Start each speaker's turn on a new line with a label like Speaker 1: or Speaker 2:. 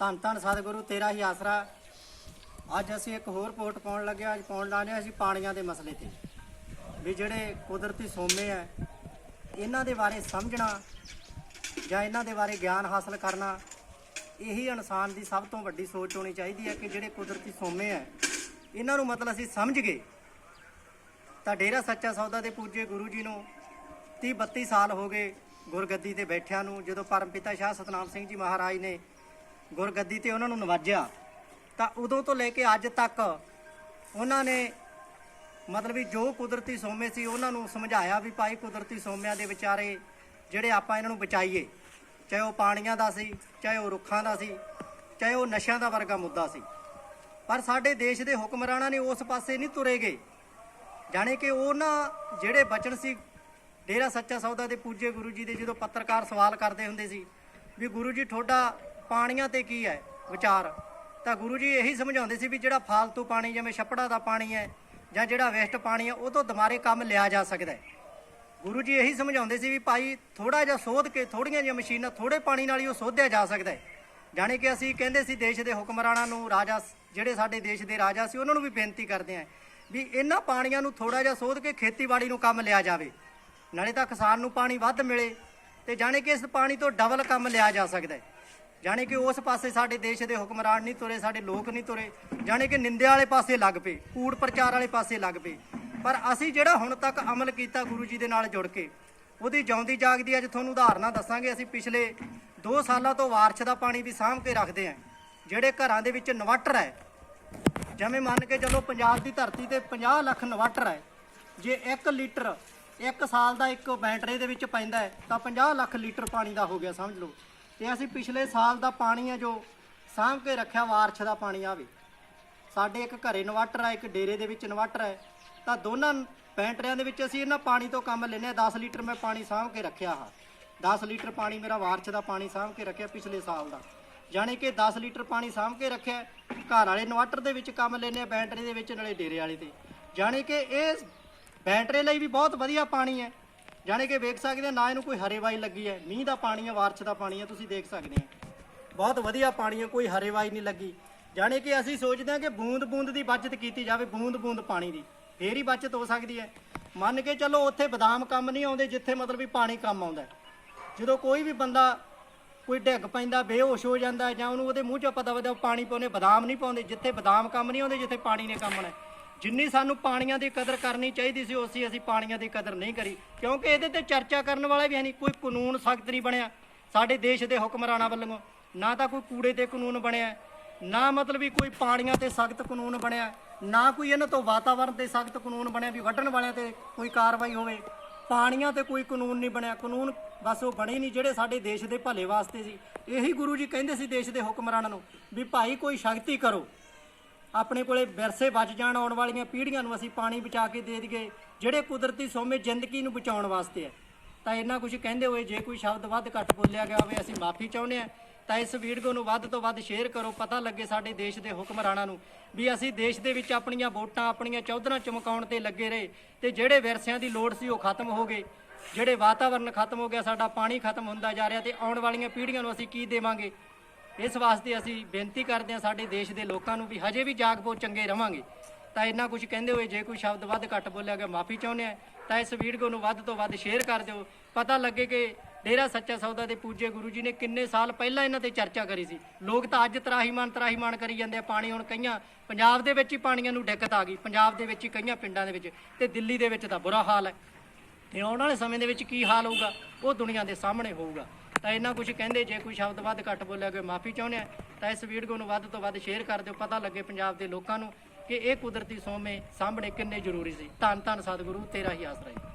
Speaker 1: ਧੰਨ ਧੰਨ ਸਤਿਗੁਰੂ, ਤੇਰਾ ਹੀ ਆਸਰਾ। ਅੱਜ ਅਸੀਂ ਇੱਕ ਹੋਰ ਰਿਪੋਰਟ ਪਾਉਣ ਲੱਗੇ ਅੱਜ ਪਾਉਣ ਲਾਣੇ ਅਸੀਂ ਪਾਣੀਆਂ ਦੇ ਮਸਲੇ ਤੇ। ਵੀ ਜਿਹੜੇ ਕੁਦਰਤੀ ਸੋਮੇ ਆ, ਇਹਨਾਂ ਦੇ ਬਾਰੇ ਸਮਝਣਾ ਜਾਂ ਇਹਨਾਂ ਦੇ ਬਾਰੇ ਗਿਆਨ ਹਾਸਲ ਕਰਨਾ, ਇਹੀ ਇਨਸਾਨ ਦੀ ਸਭ ਤੋਂ ਵੱਡੀ ਸੋਚ ਹੋਣੀ ਚਾਹੀਦੀ ਹੈ ਕਿ ਜਿਹੜੇ ਕੁਦਰਤੀ ਸੋਮੇ ਆ, ਇਹਨਾਂ ਨੂੰ ਮਤਲਬ ਅਸੀਂ ਸਮਝ ਗਏ। ਤਾਂ ਡੇਰਾ ਸੱਚਾ ਸੌਦਾ ਦੇ ਪੂਜੇ ਗੁਰੂ ਜੀ ਨੂੰ 30 32 ਸਾਲ ਹੋ ਗਏ ਗੁਰਗੱਦੀ ਤੇ ਬੈਠਿਆਂ ਨੂੰ, ਜਦੋਂ ਪਰਮਪਿਤਾ ਸ਼ਾਹ ਸਤਨਾਮ ਸਿੰਘ ਜੀ ਮਹਾਰਾਜ ਨੇ ਗੁਰਗੱਦੀ ਤੇ ਉਹਨਾਂ ਨੂੰ ਨਵਾਜਿਆ। ਤਾਂ ਉਦੋਂ ਤੋਂ ਲੈ ਕੇ ਅੱਜ ਤੱਕ ਉਹਨਾਂ ਨੇ ਮਤਲਬ ਵੀ ਜੋ ਕੁਦਰਤੀ ਸੋਮੇ ਸੀ ਉਹਨਾਂ ਨੂੰ ਸਮਝਾਇਆ ਵੀ ਭਾਈ ਕੁਦਰਤੀ ਸੋਮਿਆਂ ਦੇ ਵਿਚਾਰੇ ਜਿਹੜੇ ਆਪਾਂ ਇਹਨਾਂ ਨੂੰ ਬਚਾਈਏ, ਚਾਹੇ ਉਹ ਪਾਣੀਆਂ ਦਾ ਸੀ, ਚਾਹੇ ਉਹ ਰੁੱਖਾਂ ਦਾ ਸੀ, ਚਾਹੇ ਉਹ ਨਸ਼ਿਆਂ ਦਾ ਵਰਗਾ ਮੁੱਦਾ ਸੀ। ਪਰ ਸਾਡੇ ਦੇਸ਼ ਦੇ ਹੁਕਮਰਾਨਾਂ ਨੇ ਉਸ ਪਾਸੇ ਨਹੀਂ ਤੁਰੇਗੇ ਜਾਣੇ ਕਿ ਉਹਨਾਂ ਜਿਹੜੇ ਬਚਨ ਸੀ, ਡੇਰਾ ਸੱਚਾ ਸੌਦਾ ਦੇ ਪੂਜੇ ਗੁਰੂ ਜੀ ਦੇ ਜਦੋਂ ਪੱਤਰਕਾਰ ਸਵਾਲ ਕਰਦੇ ਹੁੰਦੇ ਸੀ ਵੀ ਗੁਰੂ ਜੀ, ਤੁਹਾਡਾ ਪਾਣੀਆਂ ਤੇ ਕੀ ਹੈ ਵਿਚਾਰ? ਤਾਂ ਗੁਰੂ ਜੀ ਇਹੀ ਸਮਝਾਉਂਦੇ ਸੀ ਵੀ ਜਿਹੜਾ ਫਾਲਤੂ ਪਾਣੀ, ਜਿਵੇਂ ਛੱਪੜਾ ਦਾ ਪਾਣੀ ਹੈ ਜਾਂ ਜਿਹੜਾ ਵੇਸਟ ਪਾਣੀ ਹੈ, ਉਹ ਤੋਂ ਦੁਬਾਰੇ ਕੰਮ ਲਿਆ ਜਾ ਸਕਦਾ ਹੈ। ਗੁਰੂ ਜੀ ਇਹੀ ਸਮਝਾਉਂਦੇ ਸੀ ਵੀ ਭਾਈ ਥੋੜਾ ਜਿਹਾ ਸੋਧ ਕੇ ਥੋੜੀਆਂ ਜਿਹੀਆਂ ਮਸ਼ੀਨਾਂ ਥੋੜੇ ਪਾਣੀ ਨਾਲ ਹੀ ਉਹ ਸੋਧਿਆ ਜਾ ਸਕਦਾ ਹੈ। ਜਾਣੇ ਕਿ ਅਸੀਂ ਕਹਿੰਦੇ ਸੀ ਦੇਸ਼ ਦੇ ਹੁਕਮਰਾਨਾਂ ਨੂੰ, ਰਾਜਾ ਜਿਹੜੇ ਸਾਡੇ ਦੇਸ਼ ਦੇ ਰਾਜਾ ਸੀ, ਉਹਨਾਂ ਨੂੰ ਵੀ ਬੇਨਤੀ ਕਰਦੇ ਆਂ ਵੀ ਇਹਨਾਂ ਪਾਣੀਆਂ ਨੂੰ ਥੋੜਾ ਜਿਹਾ ਸੋਧ ਕੇ ਖੇਤੀਬਾੜੀ ਨੂੰ ਕੰਮ ਲਿਆ ਜਾਵੇ। ਨਾਲੇ ਤਾਂ ਕਿਸਾਨ ਨੂੰ ਪਾਣੀ ਵੱਧ ਮਿਲੇ ਤੇ ਜਾਣੇ ਕਿ ਇਸ ਪਾਣੀ ਤੋਂ ਡਬਲ ਕੰਮ ਲਿਆ ਜਾ ਸਕਦਾ ਹੈ। ਜਾਣੇ ਕਿ ਉਸ ਪਾਸੇ ਸਾਡੇ ਦੇਸ਼ ਦੇ ਹੁਕਮਰਾਨ ਨਹੀਂ ਤੁਰੇ, ਸਾਡੇ ਲੋਕ ਨਹੀਂ ਤੁਰੇ, ਜਾਣੇ ਕਿ ਨਿੰਦਿਆ ਵਾਲੇ ਪਾਸੇ ਲੱਗ ਪਏ, ਕੂੜ ਪ੍ਰਚਾਰ ਵਾਲੇ ਪਾਸੇ ਲੱਗ ਪਏ। ਪਰ ਅਸੀਂ ਜਿਹੜਾ ਹੁਣ ਤੱਕ ਅਮਲ ਕੀਤਾ ਗੁਰੂ ਜੀ ਦੇ ਨਾਲ ਜੁੜ ਕੇ, ਉਹਦੀ ਜਿਉਂਦੀ ਜਾਗਦੀ ਅੱਜ ਤੁਹਾਨੂੰ ਉਦਾਹਰਨਾਂ ਦੱਸਾਂਗੇ। ਅਸੀਂ ਪਿਛਲੇ 2 ਸਾਲਾਂ ਤੋਂ ਵਾਰਸ਼ ਦਾ ਪਾਣੀ ਵੀ ਸਾਂਭ ਕੇ ਰੱਖਦੇ ਆਂ ਜਿਹੜੇ ਘਰਾਂ ਦੇ ਵਿੱਚ ਇਨਵਰਟਰ ਹੈ। ਜਿਵੇਂ ਮੰਨ ਕੇ ਚੱਲੋ ਪੰਜਾਬ ਦੀ ਧਰਤੀ ਤੇ 50 ਲੱਖ ਇਨਵਰਟਰ ਹੈ। ਜੇ 1 ਲੀਟਰ ਇੱਕ ਸਾਲ ਦਾ ਇੱਕ ਬੈਟਰੀ ਦੇ ਵਿੱਚ ਪੈਂਦਾ ਤਾਂ 50 ਲੱਖ ਲੀਟਰ ਪਾਣੀ ਦਾ ਹੋ ਗਿਆ, ਸਮਝ ਲਓ। ਤੇ ਅਸੀਂ ਪਿਛਲੇ ਸਾਲ ਦਾ ਪਾਣੀ ਹੈ ਜੋ ਸਾਂਭ ਕੇ ਰੱਖਿਆ ਵਾਰਸ਼ ਦਾ ਪਾਣੀ ਆਵੇ ਸਾਡੇ ਇੱਕ ਘਰੇ ਇਨਵਰਟਰ ਹੈ ਇੱਕ ਡੇਰੇ ਦੇ ਵਿੱਚ ਇਨਵਰਟਰ ਹੈ ਤਾਂ ਦੋਨਾਂ ਬੈਟਰੀਆਂ ਦੇ ਵਿੱਚ ਅਸੀਂ ਇਹਨਾਂ ਪਾਣੀ ਤੋਂ ਕੰਮ ਲੈਨੇ ਆ 10 ਲੀਟਰ ਮੈਂ ਪਾਣੀ ਸਾਂਭ ਕੇ ਰੱਖਿਆ ਹਾਂ। 10 ਲੀਟਰ ਪਾਣੀ ਮੇਰਾ ਵਾਰਸ਼ ਦਾ ਪਾਣੀ ਸਾਂਭ ਕੇ ਰੱਖਿਆ ਪਿਛਲੇ ਸਾਲ ਦਾ। ਜਾਣੀ ਕਿ 10 ਲੀਟਰ ਪਾਣੀ ਸਾਂਭ ਕੇ ਰੱਖਿਆ, ਘਰ ਵਾਲੇ ਇਨਵਰਟਰ ਦੇ ਵਿੱਚ ਕੰਮ ਲੈਨੇ ਆ ਬੈਟਰੀ ਦੇ ਵਿੱਚ, ਨਾਲੇ ਡੇਰੇ ਵਾਲੇ ਤੇ। ਜਾਣੀ ਕਿ ਇਹ ਬੈਟਰੀ ਲਈ ਵੀ ਬਹੁਤ ਵਧੀਆ ਪਾਣੀ ਹੈ। ਜਾਣੀ ਕਿ ਵੇਖ ਸਕਦੇ ਆ, ਨਾ ਇਹਨੂੰ ਕੋਈ ਹਰੇਵਾਈ ਲੱਗੀ ਹੈ। ਮੀਂਹ ਦਾ ਪਾਣੀ ਹੈ ਵਾਰਸ਼ ਦਾ ਪਾਣੀ ਹੈ, ਤੁਸੀਂ ਦੇਖ ਸਕਦੇ ਆ। ਬਹੁਤ ਵਧੀਆ ਪਾਣੀ ਹੈ, ਕੋਈ ਹਰੇਵਾਈ ਨਹੀਂ ਲੱਗੀ। ਜਾਣੀ ਕਿ ਅਸੀਂ ਸੋਚਦੇ ਹਾਂ ਕਿ ਬੂੰਦ ਬੂੰਦ ਦੀ ਬਚਤ ਕੀਤੀ ਜਾਵੇ, ਬੂੰਦ ਬੂੰਦ ਪਾਣੀ ਦੀ। ਫੇਰ ਹੀ ਬਚਤ ਹੋ ਸਕਦੀ ਹੈ। ਮੰਨ ਕੇ ਚੱਲੋ, ਉੱਥੇ ਬਦਾਮ ਕੰਮ ਨਹੀਂ ਆਉਂਦੇ, ਜਿੱਥੇ ਮਤਲਬ ਵੀ ਪਾਣੀ ਕੰਮ ਆਉਂਦਾ ਜਦੋਂ ਕੋਈ ਵੀ ਬੰਦਾ ਕੋਈ ਡਿੱਗ ਪੈਂਦਾ, ਬੇਹੋਸ਼ ਹੋ ਜਾਂਦਾ ਜਾਂ ਉਹਨੂੰ ਉਹਦੇ ਮੂੰਹ 'ਚ ਪਤਾ ਵਦਾ ਪਾਣੀ ਪਾਉਨੇ ਬਦਾਮ ਨਹੀਂ ਪਾਉਂਦੇ, ਜਿੱਥੇ ਬਦਾਮ ਕੰਮ ਨਹੀਂ ਆਉਂਦੇ, ਜਿੱਥੇ ਪਾਣੀ ਨੇ ਕੰਮ ਆਉਣਾ ਜਿੰਨੀ ਸਾਨੂੰ ਪਾਣੀਆਂ ਦੀ ਕਦਰ ਕਰਨੀ ਚਾਹੀਦੀ ਸੀ, ਉਸੇ ਅਸੀਂ ਪਾਣੀਆਂ ਦੀ ਕਦਰ ਨਹੀਂ ਕਰੀ। ਕਿਉਂਕਿ ਇਹਦੇ ਤੇ ਚਰਚਾ ਕਰਨ ਵਾਲਾ ਵੀ ਹੈ ਨਹੀਂ, ਕੋਈ ਕਾਨੂੰਨ ਸਖਤ ਨਹੀਂ ਬਣਿਆ। ਸਾਡੇ ਦੇਸ਼ ਦੇ ਹੁਕਮਰਾਨਾਂ ਵੱਲੋਂ ਨਾ ਤਾਂ ਕੋਈ ਕੂੜੇ ਤੇ ਕਾਨੂੰਨ ਬਣਿਆ, ਨਾ ਮਤਲਬ ਵੀ ਕੋਈ ਪਾਣੀਆਂ ਤੇ ਸਖਤ ਕਾਨੂੰਨ ਬਣਿਆ, ਨਾ ਕੋਈ ਇਹਨਾਂ ਤੋਂ ਵਾਤਾਵਰਣ ਤੇ ਸਖਤ ਕਾਨੂੰਨ ਬਣਿਆ ਵੀ ਵੱਢਣ ਵਾਲਿਆਂ ਤੇ ਕੋਈ ਕਾਰਵਾਈ ਹੋਵੇ। ਪਾਣੀਆਂ ਤੇ ਕੋਈ ਕਾਨੂੰਨ ਨਹੀਂ ਬਣਿਆ, ਕਾਨੂੰਨ ਬਸ ਉਹ ਬਣੇ ਨਹੀਂ ਜਿਹੜੇ ਸਾਡੇ ਦੇਸ਼ ਦੇ ਭਲੇ ਵਾਸਤੇ ਸੀ। ਇਹੀ ਗੁਰੂ ਜੀ ਕਹਿੰਦੇ ਸੀ ਦੇਸ਼ ਦੇ ਹੁਕਮਰਾਨਾਂ ਨੂੰ ਵੀ ਭਾਈ ਕੋਈ ਸ਼ਕਤੀ ਕਰੋ। ਆਪਣੇ ਕੋਲੇ ਵਿਰਸੇ ਬਚ ਜਾਣ ਆਉਣ ਵਾਲੀਆਂ ਪੀੜ੍ਹੀਆਂ ਨੂੰ ਅਸੀਂ ਪਾਣੀ ਬਚਾ ਕੇ ਦੇ ਦਈਏ, ਜਿਹੜੇ ਕੁਦਰਤੀ ਸੋਮੇ ਜ਼ਿੰਦਗੀ ਨੂੰ ਬਚਾਉਣ ਵਾਸਤੇ ਹੈ। ਤਾਂ ਇੰਨਾ ਕੁਝ ਕਹਿੰਦੇ ਹੋਏ, ਜੇ ਕੋਈ ਸ਼ਬਦ ਵੱਧ ਘੱਟ ਬੋਲਿਆ ਗਿਆ ਹੋਵੇ, ਅਸੀਂ ਮਾਫੀ ਚਾਹੁੰਦੇ ਹਾਂ। ਤਾਂ ਇਸ ਵੀਡੀਓ ਨੂੰ ਵੱਧ ਤੋਂ ਵੱਧ ਸ਼ੇਅਰ ਕਰੋ, ਪਤਾ ਲੱਗੇ ਸਾਡੇ ਦੇਸ਼ ਦੇ ਹੁਕਮਰਾਨਾਂ ਨੂੰ ਵੀ ਅਸੀਂ ਦੇਸ਼ ਦੇ ਵਿੱਚ ਆਪਣੀਆਂ ਵੋਟਾਂ, ਆਪਣੀਆਂ ਚੌਧਰਾਂ ਚਮਕਾਉਣ ਤੇ ਲੱਗੇ ਰਹੇ ਤੇ ਜਿਹੜੇ ਵਿਰਸਿਆਂ ਦੀ ਲੋੜ ਸੀ ਉਹ ਖਤਮ ਹੋ ਗਏ। ਜਿਹੜੇ ਵਾਤਾਵਰਣ ਖਤਮ ਹੋ ਗਿਆ, ਸਾਡਾ ਪਾਣੀ ਖਤਮ ਹੁੰਦਾ ਜਾ ਰਿਹਾ ਤੇ ਆਉਣ ਵਾਲੀਆਂ ਪੀੜ੍ਹੀਆਂ ਨੂੰ ਅਸੀਂ ਕੀ ਦੇਵਾਂਗੇ? ਇਸ ਵਾਸਤੇ ਅਸੀਂ ਬੇਨਤੀ ਕਰਦੇ ਹਾਂ ਸਾਡੇ ਦੇਸ਼ ਦੇ ਲੋਕਾਂ ਨੂੰ ਵੀ ਹਜੇ ਵੀ ਜਾਗਪੋ ਚੰਗੇ ਰਵਾਂਗੇ। ਤਾਂ ਇੰਨਾ ਕੁਝ ਕਹਿੰਦੇ ਹੋਏ, ਜੇ ਕੋਈ ਸ਼ਬਦ ਵੱਧ ਘੱਟ ਬੋਲਿਆ ਗਿਆ, ਮਾਫੀ ਚਾਹੁੰਦੇ ਆ ਤਾਂ ਇਸ ਵੀਡੀਓ ਨੂੰ ਵੱਧ ਤੋਂ ਵੱਧ ਸ਼ੇਅਰ ਕਰ ਦਿਓ। ਪਤਾ ਲੱਗੇ ਕਿ ਡੇਰਾ ਸੱਚਾ ਸੌਦਾ ਦੇ ਪੂਜੇ ਗੁਰੂ ਜੀ ਨੇ ਕਿੰਨੇ ਸਾਲ ਪਹਿਲਾਂ ਇਹਨਾਂ ਤੇ ਚਰਚਾ ਕਰੀ ਸੀ। ਲੋਕ ਤਾਂ ਅੱਜ ਤਰਾਹੀਮਾਨ ਤਰਾਹੀਮਾਨ ਕਰੀ ਜਾਂਦੇ ਆ। ਪਾਣੀ ਹੁਣ ਕਈਆਂ ਪੰਜਾਬ ਦੇ ਵਿੱਚ ਹੀ ਪਾਣੀਆਂ ਨੂੰ ਦਿੱਕਤ ਆ ਗਈ। ਪੰਜਾਬ ਦੇ ਵਿੱਚ ਹੀ ਕਈਆਂ ਪਿੰਡਾਂ ਦੇ ਵਿੱਚ ਤੇ ਦਿੱਲੀ ਦੇ ਵਿੱਚ ਤਾਂ ਬੁਰਾ ਹਾਲ ਹੈ। ਤੇ ਆਉਣ ਵਾਲੇ ਸਮੇਂ ਦੇ ਵਿੱਚ ਕੀ ਹਾਲ ਹੋਊਗਾ? ਉਹ ਦੁਨੀਆ ਦੇ ਸਾਹਮਣੇ ਹੋਊਗਾ। ਤਾਂ ਇਹਨਾਂ ਕੁਝ ਕਹਿੰਦੇ ਜੇ ਕੋਈ ਸ਼ਬਦ ਵੱਧ ਘੱਟ ਬੋਲਿਆ, ਕੋਈ ਮਾਫੀ ਚਾਹੁੰਦੇ ਆ, ਤਾਂ ਇਸ ਵੀਡੀਓ ਨੂੰ ਵੱਧ ਤੋਂ ਵੱਧ ਸ਼ੇਅਰ ਕਰ ਦਿਓ। ਪਤਾ ਲੱਗੇ ਪੰਜਾਬ ਦੇ ਲੋਕਾਂ ਨੂੰ ਕਿ ਇਹ ਕੁਦਰਤੀ ਸੋਮੇ ਸਾਹਮਣੇ ਕਿੰਨੇ ਜ਼ਰੂਰੀ ਸੀ। ਧੰਨ ਧੰਨ ਸਤਿਗੁਰੂ, ਤੇਰਾ ਹੀ ਆਸਰਾ ਜੀ